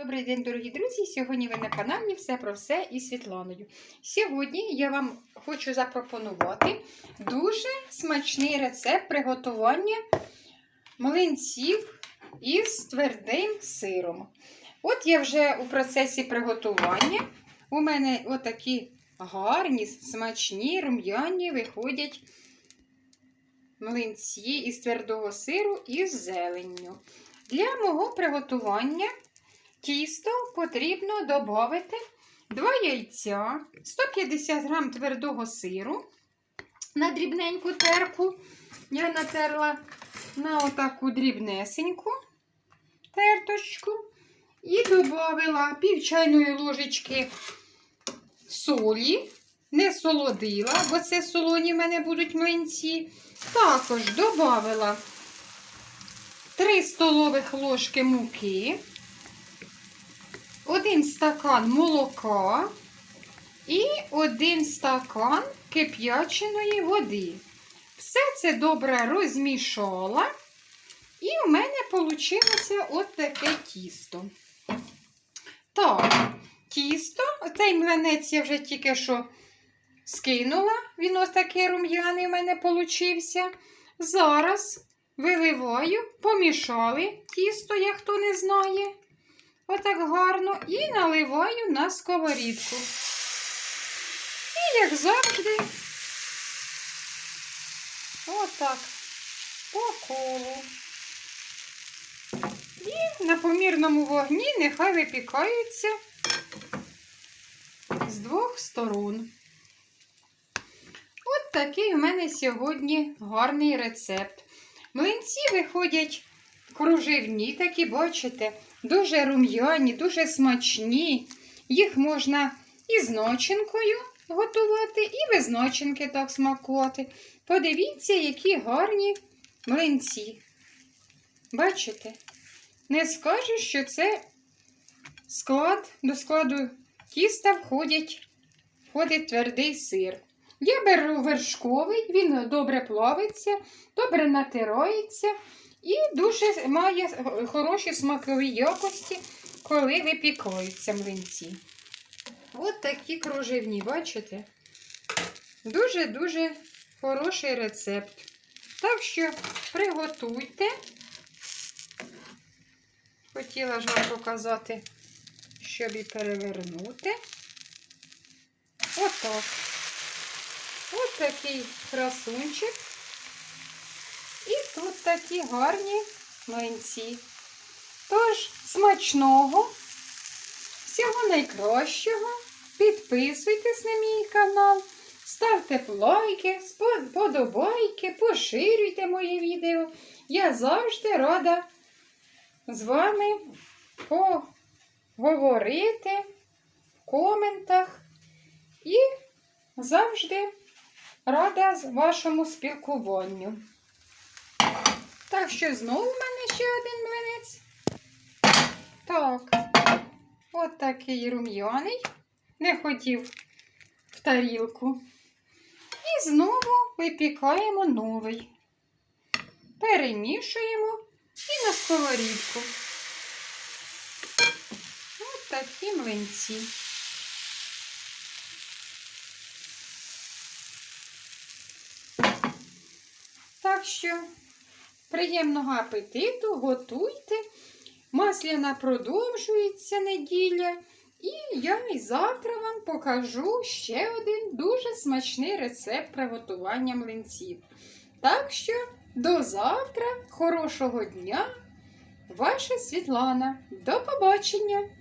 Добрий день, дорогі друзі! Сьогодні ви на каналі Все про все із Світланою. Сьогодні я вам хочу запропонувати дуже смачний рецепт приготування млинців із твердим сиром. От я вже у процесі приготування. У мене отакі гарні, смачні, рум'яні виходять млинці із твердого сиру із зеленню. Для мого приготування тісто потрібно додати 2 яйця, 150 г твердого сиру на дрібненьку терку. Я натерла на отаку дрібнесеньку терточку. І додала пів чайної ложечки солі, не солодила, бо це солоні в мене будуть млинці. Також додала 3 столових ложки муки, 1 стакан молока і 1 стакан кип'яченої води. Все це добре розмішала, і в мене вийшло от таке тісто. Так, тісто, цей млинець я вже тільки що скинула, він ось такий рум'яний в мене получився. Зараз виливаю, помішали тісто, як хто не знає. Отак гарно. І наливаю на сковорідку. І, як завжди, отак по колу. І на помірному вогні нехай випікаються з двох сторон. От такий у мене сьогодні гарний рецепт. Млинці виходять кружевні, такі, бачите, дуже рум'яні, дуже смачні. Їх можна і з начинкою готувати, і без начинки так смакувати. Подивіться, які гарні млинці. Бачите? Не скажу, що це склад, до складу тіста входять, входить твердий сир. Я беру вершковий, він добре плавиться, добре натирається і дуже має хороші смакові якості, коли випікаються млинці. От такі кружевні, бачите? Дуже-дуже хороший рецепт. Так що приготуйте. Хотіла ж вам показати, щоб і перевернути. Отак. Ось такий красунчик. Тут такі гарні млинці. Тож, смачного, всього найкращого. Підписуйтесь на мій канал, ставте лайки, подобайки, поширюйте моє відео. Я завжди рада з вами поговорити в коментах і завжди рада вашому спілкуванню. Так що знову в мене ще один млинець. Так, от такий рум'яний. Не хотів в тарілку. І знову випікаємо новий. Перемішуємо і на сковорідку. Ось такі млинці. Так що приємного апетиту, готуйте. Масляна продовжується неділя. І я і завтра вам покажу ще один дуже смачний рецепт приготування млинців. Так що до завтра, хорошого дня, ваша Світлана. До побачення!